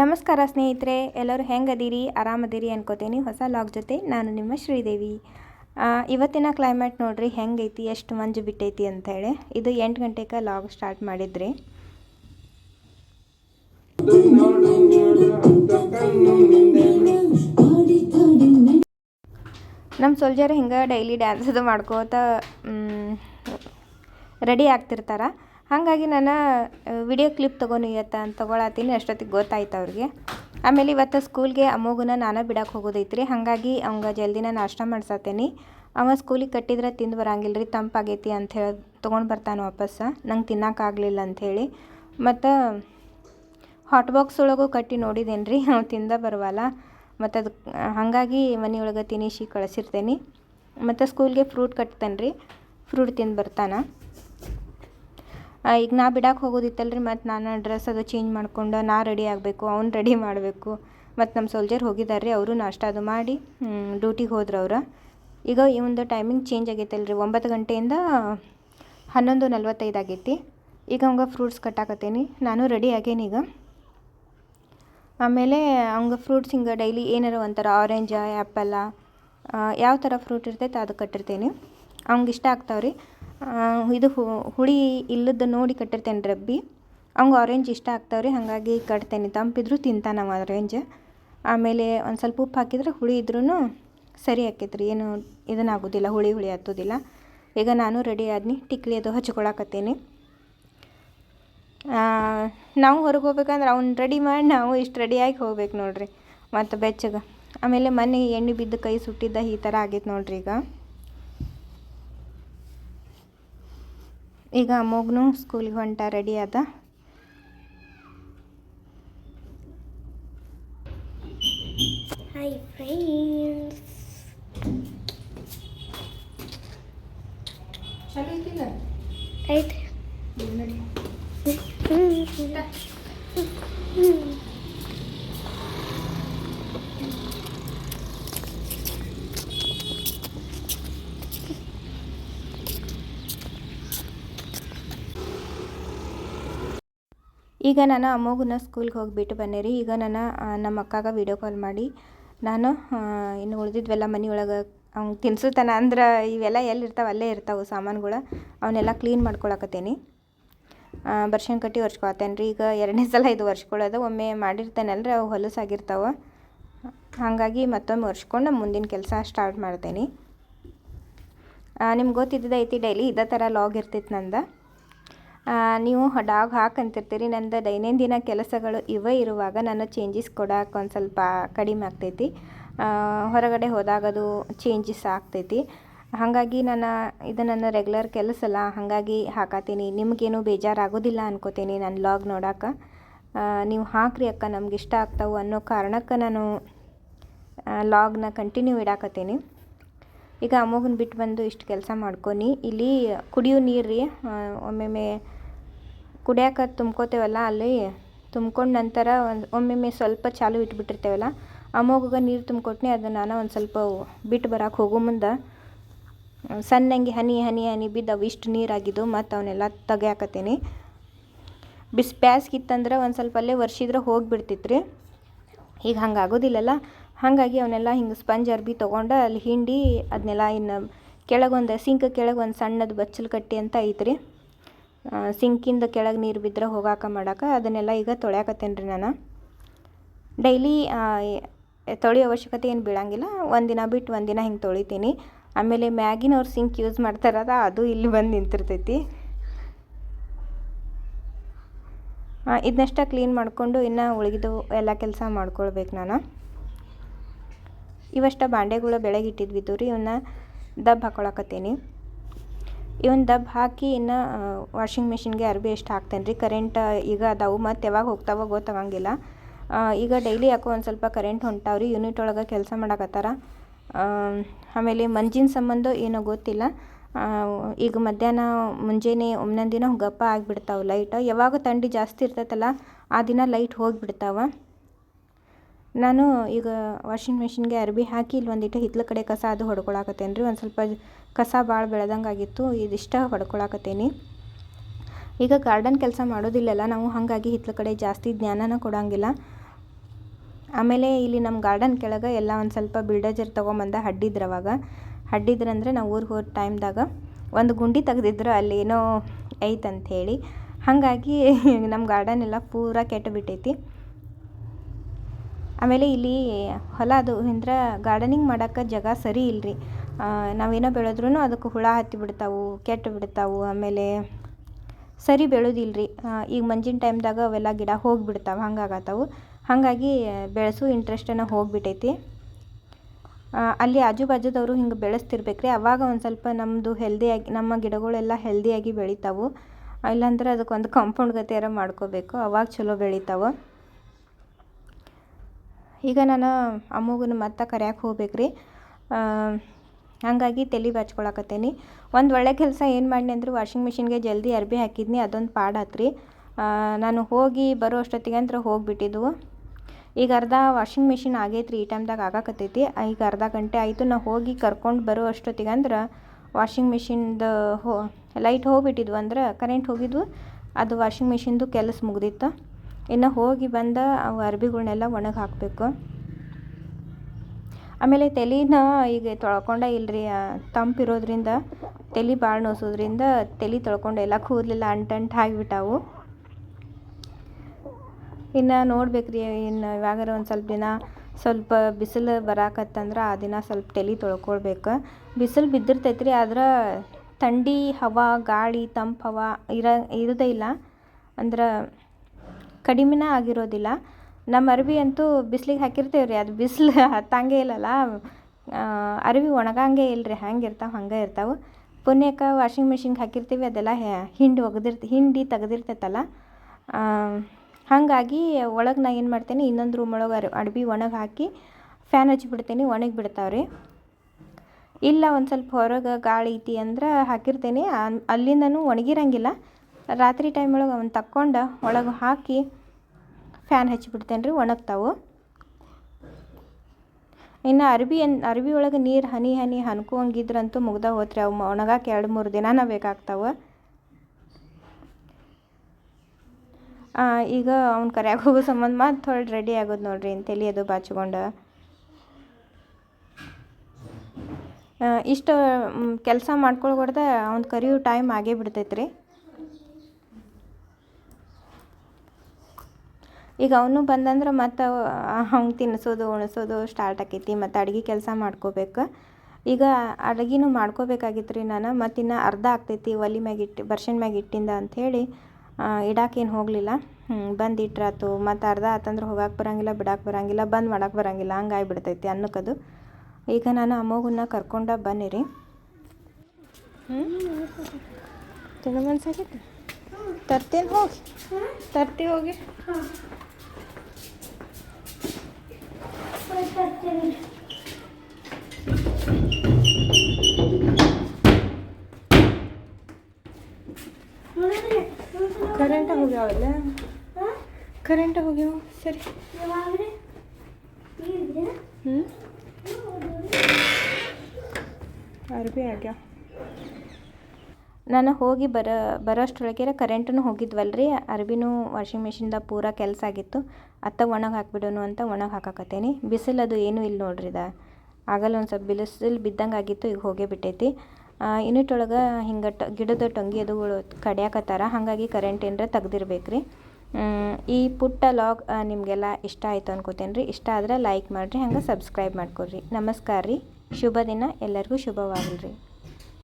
ನಮಸ್ಕಾರ ಸ್ನೇಹಿತರೆ, ಎಲ್ಲರೂ ಹೆಂಗದೀರಿ? ಆರಾಮದಿರಿ ಅನ್ಕೋತೀನಿ. ಹೊಸ ಲಾಗ್ ಜೊತೆ ನಾನು ನಿಮ್ಮ ಶ್ರೀದೇವಿ. ಇವತ್ತಿನ ಕ್ಲೈಮೇಟ್ ನೋಡ್ರಿ, ಹೆಂಗೈತಿ, ಎಷ್ಟು ಮಂಜು ಬಿಟ್ಟೈತಿ ಅಂತೇಳಿ ಇದು ಎಂಟು ಗಂಟೆಗೆ ಲಾಗ್ ಸ್ಟಾರ್ಟ್ ಮಾಡಿದ್ರಿ. ನಮ್ಮ ಸೋಲ್ಜರ್ ಹಿಂಗೆ ಡೈಲಿ ಡ್ಯಾನ್ಸ್ ಅದು ಮಾಡ್ಕೋತ ರೆಡಿ ಆಗ್ತಿರ್ತಾರೆ. ಹಾಗಾಗಿ ನಾನು ವಿಡಿಯೋ ಕ್ಲಿಪ್ ತೊಗೊಂಡು ಇವತ್ತು ಅಂತ ತೊಗೊಳತ್ತೀನಿ. ಅಷ್ಟೊತ್ತಿಗೆ ಗೊತ್ತಾಯ್ತು ಅವ್ರಿಗೆ. ಆಮೇಲೆ ಇವತ್ತು ಸ್ಕೂಲ್ಗೆ ಅಮ್ಮಗನ ನಾನು ಬಿಡಕ್ಕೆ ಹೋಗೋದೈತ್ರಿ. ಹಾಗಾಗಿ ಅವಂಗ ಜಲ್ದಿನ ನಾಷ್ಟ ಮಾಡ್ಸತ್ತೇನಿ. ಅವ ಸ್ಕೂಲಿಗೆ ಕಟ್ಟಿದ್ರೆ ತಿಂದು ಬರಂಗಿಲ್ಲ ರೀ. ತಂಪಾಗೈತಿ ಅಂತ ಹೇಳಿ ತೊಗೊಂಡು ಬರ್ತಾನೆ ವಾಪಸ್ ನಂಗೆ ತಿನ್ನೋಕ್ಕಾಗಲಿಲ್ಲ ಅಂಥೇಳಿ ಮತ್ತು ಹಾಟ್ ಬಾಕ್ಸ್ ಒಳಗೂ ಕಟ್ಟಿ ನೋಡಿದ್ದೇನೆ ರೀ. ಅವ್ನು ತಿಂದ ಬರವಲ್ಲ. ಮತ್ತು ಅದು, ಹಾಗಾಗಿ ಮನೆಯೊಳಗೆ ತಿನಿಸಿ ಕಳಿಸಿರ್ತೇನೆ. ಮತ್ತು ಸ್ಕೂಲ್ಗೆ ಫ್ರೂಟ್ ಕಟ್ತೇನೆ ರೀ ಫ್ರೂಟ್ ತಿಂದು ಬರ್ತಾನೆ. ಈಗ ನಾ ಬಿಡಕ್ಕೆ ಹೋಗೋದಿತ್ತಲ್ರಿ ಮತ್ತು ನಾನು ಡ್ರೆಸ್ ಅದು ಚೇಂಜ್ ಮಾಡ್ಕೊಂಡು ನಾ ರೆಡಿ ಆಗಬೇಕು, ಅವ್ನು ರೆಡಿ ಮಾಡಬೇಕು. ಮತ್ತು ನಮ್ಮ ಸೋಲ್ಜರ್ ಹೋಗಿದ್ದಾರೆ ರೀ ಅವರು ನಾಷ್ಟ ಅದು ಮಾಡಿ ಡ್ಯೂಟಿಗೆ ಹೋದ್ರು ಅವ್ರು. ಈಗ ಒಂದು ಟೈಮಿಂಗ್ ಚೇಂಜ್ ಆಗೈತಲ್ರಿ, ಒಂಬತ್ತು ಗಂಟೆಯಿಂದ ಹನ್ನೊಂದು ನಲ್ವತ್ತೈದು ಆಗೈತಿ. ಈಗ ಅವಂಗೆ ಫ್ರೂಟ್ಸ್ ಕಟ್ಟಾಕತ್ತೀನಿ, ನಾನು ರೆಡಿ ಆಗೇನಿ ಈಗ. ಆಮೇಲೆ ಅವಂಗೆ ಫ್ರೂಟ್ಸ್ ಹಿಂಗೆ ಡೈಲಿ ಏನಾರ ಒಂಥರ ಆರೆಂಜ ಆ್ಯಪಲ್ಲ ಯಾವ ಥರ ಫ್ರೂಟ್ ಇರ್ತೈತೆ ಅದು ಕಟ್ಟಿರ್ತೀನಿ. ಅವ್ನಿಗೆ ಇಷ್ಟ ಆಗ್ತಾವ್ರಿ. ಇದು ಹುಳಿ ಇಲ್ಲದ ನೋಡಿ ಕಟ್ಟಿರ್ತೇನೆ ರಬ್ಬಿ. ಅವ್ಗೆ ಆರೆಂಜ್ ಇಷ್ಟ ಆಗ್ತಾವ್ರಿ, ಹಾಗಾಗಿ ಕಟ್ತೇನೆ. ತಂಪಿದ್ರು ತಿಂತಾನೆ ಅವ ಆರೆಂಜ್ ಆಮೇಲೆ ಒಂದು ಸ್ವಲ್ಪ ಉಪ್ಪು ಹಾಕಿದ್ರೆ ಹುಳಿ ಇದ್ರೂ ಸರಿ ಆಕೈತ್ರಿ. ಏನು ಇದನ್ನಾಗೋದಿಲ್ಲ, ಹುಳಿ ಹುಳಿ ಹತ್ತೋದಿಲ್ಲ. ಈಗ ನಾನು ರೆಡಿ ಆದ್ನಿ, ಟಿಕ್ಲಿ ಅದು ಹಚ್ಕೊಳಕತ್ತೀನಿ. ನಾವು ಹೊರಗೆ ಹೋಗ್ಬೇಕಂದ್ರೆ ಅವ್ನು ರೆಡಿ ಮಾಡಿ ನಾವು ಇಷ್ಟು ರೆಡಿಯಾಗಿ ಹೋಗ್ಬೇಕು ನೋಡ್ರಿ. ಮತ್ತು ಬೆಚ್ಚಗೆ. ಆಮೇಲೆ ಮನೆ ಎಣ್ಣೆ ಬಿದ್ದ ಕೈ ಸುಟ್ಟಿದ್ದ ಈ ಥರ ಆಗೈತೆ ನೋಡ್ರಿ ಈಗ. ಈಗ ಅಮ್ಮಗೂ ಸ್ಕೂಲಿಗೆ ಹೊಂಟ ರೆಡಿ ಅದ ಹಾಯ್ ಫ್ರೆಂಡ್ಸ್ ಆಯ್ತು ಈಗ ನಾನು ಅಮ್ಮಗನ್ನ ಸ್ಕೂಲ್ಗೆ ಹೋಗಿಬಿಟ್ಟು ಬನ್ನಿ ರೀ ಈಗ ನಾನು ನಮ್ಮ ಅಕ್ಕಾಗ ವೀಡಿಯೋ ಕಾಲ್ ಮಾಡಿ, ನಾನು ಇನ್ನು ಉಳಿದಿದ್ವೆಲ್ಲ ಮನೆಯೊಳಗೆ, ಅವ್ನು ತಿನ್ಸುತ್ತಾನ ಅಂದ್ರೆ ಇವೆಲ್ಲ ಎಲ್ಲಿರ್ತಾವೆ? ಅಲ್ಲೇ ಇರ್ತಾವೆ ಸಾಮಾನುಗಳು. ಅವನ್ನೆಲ್ಲ ಕ್ಲೀನ್ ಮಾಡ್ಕೊಳಕತ್ತೇನಿ. ಬರ್ಷನ್ ಕಟ್ಟಿ ಒರ್ಸ್ಕೊಳತ್ತೇನೆ ರೀ ಈಗ ಎರಡನೇ ಸಲ ಇದು ಒರ್ಸ್ಕೊಳ್ಳೋದು ಒಮ್ಮೆ ಮಾಡಿರ್ತೇನಲ್ರಿ, ಅವು ಹೊಲಸಾಗಿರ್ತಾವೆ ಹಾಗಾಗಿ ಮತ್ತೊಮ್ಮೆ ಒರ್ಸ್ಕೊಂಡು ಮುಂದಿನ ಕೆಲಸ ಸ್ಟಾರ್ಟ್ ಮಾಡ್ತೇನೆ. ನಿಮ್ಗೆ ಗೊತ್ತಿದ್ದೈತಿ ಡೈಲಿ ಇದೇ ಥರ ಲಾಗ್ ಇರ್ತೈತೆ ನಂದು. ನೀವು ಡಾಗ್ ಹಾಕಂತಿರ್ತೀರಿ, ನಂದು ದೈನಂದಿನ ಕೆಲಸಗಳು ಇವೇ ಇರುವಾಗ ನಾನು ಚೇಂಜಸ್ ಕೊಡೋಕೆ ಒಂದು ಸ್ವಲ್ಪ ಕಡಿಮೆ ಆಗ್ತೈತಿ. ಹೊರಗಡೆ ಹೋದಾಗದು ಚೇಂಜಸ್ ಆಗ್ತೈತಿ. ಹಾಗಾಗಿ ನಾನು ಇದು ನನ್ನ ರೆಗ್ಯುಲರ್ ಕೆಲಸ ಅಲ್ಲ, ಹಾಗಾಗಿ ಹಾಕತ್ತೀನಿ ನಿಮಗೇನು ಬೇಜಾರಾಗೋದಿಲ್ಲ ಅನ್ಕೋತೀನಿ ನನ್ನ ಲಾಗ್ ನೋಡಕ್ಕೆ ನೀವು ಹಾಕ್ರಿ ಅಕ್ಕ, ನಮ್ಗೆ ಇಷ್ಟ ಆಗ್ತಾವೆ ಅನ್ನೋ ಕಾರಣಕ್ಕೆ ನಾನು ಲಾಗ್ನ ಕಂಟಿನ್ಯೂ ಇಡಾಕತ್ತೀನಿ. ಈಗ ಅಮ್ಮಗನ್ನ ಬಿಟ್ಟು ಬಂದು ಇಷ್ಟು ಕೆಲಸ ಮಾಡ್ಕೊನಿ. ಇಲ್ಲಿ ಕುಡಿಯೋ ನೀರು ರೀ ಒಮ್ಮೊಮ್ಮೆ ಕುಡಿಯೋಕೆ ತುಂಬ್ಕೋತೇವಲ್ಲ, ಅಲ್ಲಿ ತುಂಬ್ಕೊಂಡು ನಂತರ ಒಂದು, ಒಮ್ಮೊಮ್ಮೆ ಸ್ವಲ್ಪ ಚಾಲು ಇಟ್ಬಿಟ್ಟಿರ್ತೇವಲ್ಲ ಅಮ್ಮಗ ನೀರು ತುಂಬ್ಕೊಟ್ನಿ, ಅದನ್ನು ನಾನು ಒಂದು ಸ್ವಲ್ಪ ಬಿಟ್ಟು ಬರಕ್ಕೆ ಹೋಗೋ ಮುಂದೆ. ಸಣ್ಣಂಗೆ ಹನಿ ಹನಿ ಹನಿ ಬಿದ್ದು ಅವು ಇಷ್ಟು ನೀರಾಗಿದ್ದು, ಮತ್ತು ಅವನ್ನೆಲ್ಲ ತೆಗೆಯಾಕತ್ತೀನಿ. ಬಿಸಿ ಬ್ಯಾಸ್ಗಿತ್ತಂದ್ರೆ ಒಂದು ಸ್ವಲ್ಪ ಅಲ್ಲೇ ವರ್ಷಿದ್ರೆ ಹೋಗಿಬಿಡ್ತಿತ್ತು ರೀ ಈಗ ಹಂಗೆ ಆಗೋದಿಲ್ಲಲ್ಲ. ಹಾಗಾಗಿ ಅವನ್ನೆಲ್ಲ ಹಿಂಗೆ ಸ್ಪಂಜ್ ಅರ್ಬಿ ತೊಗೊಂಡು ಅಲ್ಲಿ ಹಿಂಡಿ ಅದನ್ನೆಲ್ಲ ಇನ್ನು ಕೆಳಗೊಂದು ಸಿಂಕ್ ಕೆಳಗೆ ಒಂದು ಸಣ್ಣದು ಬಚ್ಚಲು ಕಟ್ಟಿ ಅಂತ ಐತ್ರಿ. ಸಿಂಕಿಂದ ಕೆಳಗೆ ನೀರು ಬಿದ್ದರೆ ಹೋಗಾಕ ಮಾಡಾಕ ಅದನ್ನೆಲ್ಲ ಈಗ ತೊಳ್ಯಾಕತ್ತೇನೆ ರೀ ನಾನು. ಡೈಲಿ ತೊಳೆಯೋ ಅವಶ್ಯಕತೆ ಏನು ಬೀಳಂಗಿಲ್ಲ. ಒಂದಿನ ಬಿಟ್ಟು ಒಂದಿನ ಹಿಂಗೆ ತೊಳಿತೀನಿ. ಆಮೇಲೆ ಮ್ಯಾಗಿನವ್ರು ಸಿಂಕ್ ಯೂಸ್ ಮಾಡ್ತಾರದ ಅದು ಇಲ್ಲಿ ಬಂದು ನಿಂತಿರ್ತೈತಿ. ಇದನ್ನಷ್ಟ ಕ್ಲೀನ್ ಮಾಡಿಕೊಂಡು ಇನ್ನು ಉಳಿದು ಎಲ್ಲ ಕೆಲಸ ಮಾಡ್ಕೊಳ್ಬೇಕು ನಾನು. ಇವಷ್ಟ ಬಾಂಡೆಗಳು ಬೆಳಗ್ಗೆ ಇಟ್ಟಿದ್ವಿದ್ದು ರೀ ಇವನ್ನ ದಬ್ಬ ಹಾಕೊಳಕತ್ತೀನಿ. ಇವನ್ ದಬ್ಬ ಹಾಕಿ ಇನ್ನು ವಾಷಿಂಗ್ ಮಿಷಿನ್ಗೆ ಅರ್ಬಿ ಎಷ್ಟು ಹಾಕ್ತೇನೆ ರೀ ಕರೆಂಟ್ ಈಗ ಅದಾವು, ಮತ್ತು ಯಾವಾಗ ಹೋಗ್ತಾವೋ ಗೊತ್ತಾಗಂಗಿಲ್ಲ. ಈಗ ಡೈಲಿ ಯಾಕೋ ಒಂದು ಸ್ವಲ್ಪ ಕರೆಂಟ್ ಹೊಂಟಾವ್ರಿ ಯೂನಿಟ್ ಒಳಗೆ ಕೆಲಸ ಮಾಡಕತ್ತಾರ. ಆಮೇಲೆ ಮಂಜಿನ ಸಂಬಂಧ ಏನೋ ಗೊತ್ತಿಲ್ಲ. ಈಗ ಮಧ್ಯಾಹ್ನ ಮುಂಜಾನೆ ದಿನ ಗಪ್ಪ ಆಗಿಬಿಡ್ತಾವೆ ಲೈಟ್ ಯಾವಾಗ ಥಂಡಿ ಜಾಸ್ತಿ ಇರ್ತೈತಲ್ಲ, ಆ ದಿನ ಲೈಟ್ ಹೋಗಿಬಿಡ್ತಾವೆ. ನಾನು ಈಗ ವಾಷಿಂಗ್ ಮೆಷಿನ್ಗೆ ಅರ್ಬಿ ಹಾಕಿ ಇಲ್ಲಿ ಒಂದಿಟ್ಟು ಹಿತ್ತಲ ಕಡೆ ಕಸ ಅದು ಹೊಡ್ಕೊಳಕತ್ತೇನೆ ರೀ ಒಂದು ಸ್ವಲ್ಪ ಕಸ ಭಾಳ ಬೆಳೆದಂಗೆ ಆಗಿತ್ತು ಇದಿಷ್ಟ ಹೊಡ್ಕೊಳಕತ್ತೇನಿ. ಈಗ ಗಾರ್ಡನ್ ಕೆಲಸ ಮಾಡೋದಿಲ್ಲಲ್ಲ ನಾವು ಹಾಗಾಗಿ ಹಿತ್ಲ ಕಡೆ ಜಾಸ್ತಿ ಜ್ಞಾನನ ಕೊಡೋಂಗಿಲ್ಲ. ಆಮೇಲೆ ಇಲ್ಲಿ ನಮ್ಮ ಗಾರ್ಡನ್ ಕೆಳಗೆ ಎಲ್ಲ ಒಂದು ಸ್ವಲ್ಪ ಬಿಲ್ಡಜರ್ ತೊಗೊಂಬಂದ ಹಡ್ಡಿದ್ರು ಅವಾಗ. ಹಡ್ಡಿದ್ರಂದ್ರೆ ನಾವು ಊರಿಗೆ ಹೋದ ಟೈಮ್ದಾಗ ಒಂದು ಗುಂಡಿ ತೆಗೆದಿದ್ರು, ಅಲ್ಲಿ ಏನೋ ಐತಂತ ಹೇಳಿ. ಹಾಗಾಗಿ ನಮ್ಮ ಗಾರ್ಡನ್ ಎಲ್ಲ ಪೂರ ಕೆಟ್ಟು ಬಿಟ್ಟೈತಿ. ಆಮೇಲೆ ಇಲ್ಲಿ ಹೊಲ ಅದು ಅಂದ್ರೆ ಗಾರ್ಡನಿಂಗ್ ಮಾಡಕ್ಕೆ ಜಾಗ ಸರಿ ಇಲ್ರಿ. ನಾವೇನೋ ಬೆಳೆದ್ರೂ ಅದಕ್ಕೆ ಹುಳ ಹತ್ತಿ ಬಿಡ್ತಾವು, ಕೆಟ್ಟು ಬಿಡ್ತಾವು, ಆಮೇಲೆ ಸರಿ ಬೆಳೆದಿಲ್ರಿ. ಈಗ ಮಂಜಿನ ಟೈಮ್ದಾಗ ಅವೆಲ್ಲ ಗಿಡ ಹೋಗಿಬಿಡ್ತಾವೆ ಹಂಗಾಗತ್ತವು ಹಾಗಾಗಿ ಬೆಳೆಸೋ ಇಂಟ್ರೆಸ್ಟನ್ನು ಹೋಗಿಬಿಟ್ಟೈತಿ ಅಲ್ಲಿ ಆಜು ಬಾಜುದವರು ಹಿಂಗೆ ಬೆಳೆಸ್ತಿರ್ಬೇಕ್ರಿ. ಅವಾಗ ಒಂದು ಸ್ವಲ್ಪ ನಮ್ಮದು ಹೆಲ್ದಿಯಾಗಿ ನಮ್ಮ ಗಿಡಗಳೆಲ್ಲ ಹೆಲ್ದಿಯಾಗಿ ಬೆಳಿತಾವು. ಇಲ್ಲಾಂದ್ರೆ ಅದಕ್ಕೊಂದು ಕಾಂಪೌಂಡ್ ಗತಿಯಾರ ಮಾಡ್ಕೋಬೇಕು. ಅವಾಗ ಚಲೋ ಬೆಳಿತಾವೆ. ಈಗ ನಾನು ಅಮ್ಮಗನ ಮತ್ತೆ ಕರ್ಯಾಕೆ ಹೋಗ್ಬೇಕ್ರಿ. ಹಾಗಾಗಿ ತಲೆ ಬಾಚ್ಕೊಳಕತ್ತೇನಿ. ಒಂದು ಒಳ್ಳೆ ಕೆಲಸ ಏನು ಮಾಡಿನಿ ಅಂದ್ರೆ ವಾಷಿಂಗ್ ಮಿಷಿನ್ಗೆ ಜಲ್ದಿ ಅರ್ಬಿ ಹಾಕಿದ್ನಿ, ಅದೊಂದು ಪಾಡಾತ್ರಿ ನಾನು ಹೋಗಿ ಬರೋ ಅಷ್ಟೊತ್ತಿಗೆ ಅಂದ್ರೆ ಹೋಗಿಬಿಟ್ಟಿದ್ವು ಈಗ ಅರ್ಧ ವಾಷಿಂಗ್ ಮಿಷಿನ್ ಆಗೈತ್ರಿ, ಈ ಟೈಮ್ದಾಗ ಆಗಾಕತ್ತೈತಿ. ಈಗ ಅರ್ಧ ಗಂಟೆ ಆಯಿತು, ನಾ ಹೋಗಿ ಕರ್ಕೊಂಡು ಬರೋ ಅಷ್ಟೊತ್ತಿಗೆ ಅಂದ್ರೆ ವಾಷಿಂಗ್ ಮಿಷಿನ್ದು ಹೋ ಲೈಟ್ ಹೋಗ್ಬಿಟ್ಟಿದ್ವು ಅಂದ್ರೆ ಕರೆಂಟ್ ಹೋಗಿದ್ವು. ಅದು ವಾಷಿಂಗ್ ಮಿಷಿನ್ದು ಕೆಲಸ ಮುಗ್ದಿತ್ತು. ಇನ್ನು ಹೋಗಿ ಬಂದ ಅವು ಅರ್ಬಿಗಳ್ನೆಲ್ಲ ಒಣಗಿ ಹಾಕಬೇಕು. ಆಮೇಲೆ ತಲೆನ ಈಗ ತೊಳ್ಕೊಂಡ ಇಲ್ರಿ ತಂಪಿರೋದ್ರಿಂದ ತಲೆ ಭಾಳ ನೋಸೋದ್ರಿಂದ ತಲೆ ತೊಳ್ಕೊಂಡು ಎಲ್ಲ ಕೂದಲೆಲ್ಲ ಅಂಟಂಟು ಆಗಿಬಿಟ್ಟಾವು. ಇನ್ನು ನೋಡ್ಬೇಕ್ರಿ, ಇನ್ನು ಇವಾಗಾರ ಒಂದು ಸ್ವಲ್ಪ ದಿನ ಸ್ವಲ್ಪ ಬಿಸಿಲು ಬರಾಕತ್ತಂದ್ರೆ ಆ ದಿನ ಸ್ವಲ್ಪ ತಲೆ ತೊಳ್ಕೊಳ್ಬೇಕು. ಬಿಸಿಲು ಬಿದ್ದಿರ್ತೈತೆ ರೀ ಆದ್ರೆ ಥಂಡಿ ಹವಾ, ಗಾಳಿ, ತಂಪು ಹವಾ ಇರ, ಇರೋದೇ ಇಲ್ಲ. ಅಂದ್ರೆ ಕಡಿಮೆನೇ ಆಗಿರೋದಿಲ್ಲ. ನಮ್ಮ ಅರ್ವಿ ಅಂತೂ ಬಿಸ್ಲಿಗೆ ಹಾಕಿರ್ತೇವೆ ರೀ, ಅದು ಬಿಸಿಲು ಹತ್ತಂಗೆ ಇಲ್ಲಲ್ಲ. ಅರ್ವಿ ಒಣಗಂಗೆ ಇಲ್ಲ ರೀ ಹಂಗೆ ಇರ್ತಾವೆ ಹಂಗೆ ಇರ್ತಾವೆ. ಪುಣ್ಯಕ್ಕೆ ವಾಷಿಂಗ್ ಮಿಷಿನ್ಗೆ ಹಾಕಿರ್ತೀವಿ, ಅದೆಲ್ಲ ಹಿಂಡಿ ಒಗೆದಿರ್ತ, ಹಿಂಡಿ ತೆಗೆದಿರ್ತೈತಲ್ಲ. ಹಾಗಾಗಿ ಒಳಗೆ ನಾ ಏನು ಮಾಡ್ತೀನಿ, ಇನ್ನೊಂದು ರೂಮ್ ಒಳಗೆ ಅರ್ ಅಡ್ಬಿ ಒಣಗಿ ಹಾಕಿ ಫ್ಯಾನ್ ಹಚ್ಚಿಬಿಡ್ತೀನಿ ಒಣಗಿ ಬಿಡ್ತಾವೆ ರೀ ಇಲ್ಲ ಒಂದು ಸ್ವಲ್ಪ ಹೊರಗೆ ಗಾಳಿ ಐತಿ ಅಂದ್ರೆ ಹಾಕಿರ್ತೇನೆ. ಅಲ್ಲಿಂದನೂ ಒಣಗಿರಂಗಿಲ್ಲ. ರಾತ್ರಿ ಟೈಮ್ ಒಳಗೆ ಅವನ್ನ ತಕ್ಕೊಂಡು ಒಳಗೆ ಹಾಕಿ ಫ್ಯಾನ್ ಹಚ್ಚಿಬಿಡ್ತೇನೆ ರೀ ಒಣಗ್ತಾವು. ಇನ್ನು ಅರ್ಬಿ ಅನ್ ಅರ್ಬಿ ಒಳಗೆ ನೀರು ಹನಿ ಹನಿ ಹನ್ಕೋಂಗಿದ್ರಂತೂ ಮುಗ್ದ ಹೋತ್ರಿ, ಅವು ಒಣಗಾಕೆ ಎರಡು ಮೂರು ದಿನಾನ ಬೇಕಾಗ್ತಾವೆ. ಈಗ ಅವ್ನ ಕರ್ಯಾಗ ಹೋಗೋ ಸಂಬಂಧ ಮತ್ತೆ ಹೊಳ್ಳಿ ರೆಡಿ ಆಗೋದು ನೋಡ್ರಿ ಅಂತೇಳಿ ಅದು ಬಾಚ್ಕೊಂಡು. ಇಷ್ಟು ಕೆಲಸ ಮಾಡ್ಕೊಳ್ಬಾರ್ದ ಅವ್ನು ಕರಿಯೋ ಟೈಮ್ ಆಗೇ ಬಿಡ್ತೈತೆ ಈಗ ಅವನು ಬಂದಂದ್ರೆ ಮತ್ತು ಅವ್ನು ತಿನ್ನಿಸೋದು ಉಣಿಸೋದು ಸ್ಟಾರ್ಟ್ ಆಕೈತಿ. ಮತ್ತು ಅಡುಗೆ ಕೆಲಸ ಮಾಡ್ಕೋಬೇಕು. ಈಗ ಅಡುಗೆನೂ ಮಾಡ್ಕೋಬೇಕಾಗಿತ್ತು ರೀ ನಾನು. ಮತ್ತು ಇನ್ನು ಅರ್ಧ ಆಗ್ತೈತಿ ಒಲೆ ಮ್ಯಾಗ ಇಟ್ಟು ಬರ್ಷನ್ ಮ್ಯಾಗ ಇಟ್ಟಿಂದ ಅಂಥೇಳಿ ಇಡಾಕೇನು ಹೋಗಲಿಲ್ಲ. ಬಂದು ಇಟ್ರಾತು. ಮತ್ತು ಅರ್ಧ ಆತಂದ್ರೆ ಹೋಗಕ್ಕೆ ಬರಂಗಿಲ್ಲ ಬಿಡಕ್ಕೆ ಬರಂಗಿಲ್ಲ, ಬಂದ್ ಮಾಡಕ್ಕೆ ಬರಂಗಿಲ್ಲ. ಹಂಗೆ ಆಗಿಬಿಡ್ತೈತಿ ಅನ್ನಕ್ಕದು ಈಗ ನಾನು ಅಮ್ಮಗನ್ನ ಕರ್ಕೊಂಡ ಬನ್ನಿರಿ. ಹ್ಞೂ ತಿನ್ನ ಮನ್ಸಾಗಿತ್ತು ತರ್ತೀನಿ ಹೋಗಿ. ತರ್ತಿ ಹೋಗಿ. ಹೋಗ್ಯಾವಲ್ಲ ಕರೆಂಟ್ ಹೋಗ್ಯಾವ ಸರಿ. ಹ್ಞೂ ಅರ್ಬಿ ಆಗ್ಯಾವ ನಾನು ಹೋಗಿ ಬರೋ ಬರೋಷ್ಟ್ರೊಳಗೆ ಕರೆಂಟೂ ರೀ ಅರ್ಬಿನೂ ವಾಷಿಂಗ್ ಮಿಷಿನ್ದಾಗ ಪೂರ ಕೆಲಸ ಆಗಿತ್ತು. ಅತ್ತ ಒಣಗಿ ಹಾಕ್ಬಿಡೋನು ಅಂತ ಒಣಗಿ ಹಾಕಾಕತ್ತೇನೆ. ಬಿಸಿಲು ಅದು ಏನೂ ಇಲ್ಲ ನೋಡ್ರಿ ಇದ ಆಗಲ್ಲ ಒಂದು ಸ್ವಲ್ಪ ಬಿಸಿಲು ಬಿದ್ದಂಗೆ ಆಗಿತ್ತು ಈಗ ಹೋಗೇ ಬಿಟ್ಟೈತಿ. ಯೂನಿಟ್ ಒಳಗೆ ಹಿಂಗೆ ಟ, ಗಿಡದ ಟೊಂಗಿ ಅದುಗಳು ಕಡಿಯಾಕತ್ತಾರ. ಹಾಗಾಗಿ ಕರೆಂಟ್ ಏನರ ತೆಗ್ದಿರ್ಬೇಕು ರೀ ಈ ಪುಟ್ಟ ಲಾಗ್ ನಿಮಗೆಲ್ಲ ಇಷ್ಟ ಆಯಿತು ಅನ್ಕೋತೇನೆ ಇಷ್ಟ ಆದ್ರೆ ಲೈಕ್ ಮಾಡಿರಿ, ಹಂಗೆ ಸಬ್ಸ್ಕ್ರೈಬ್ ಮಾಡ್ಕೊಳ್ರಿ ನಮಸ್ಕಾರ ರೀ ಶುಭ ದಿನ. ಎಲ್ಲರಿಗೂ ಶುಭವಾಗಲಿ ರೀ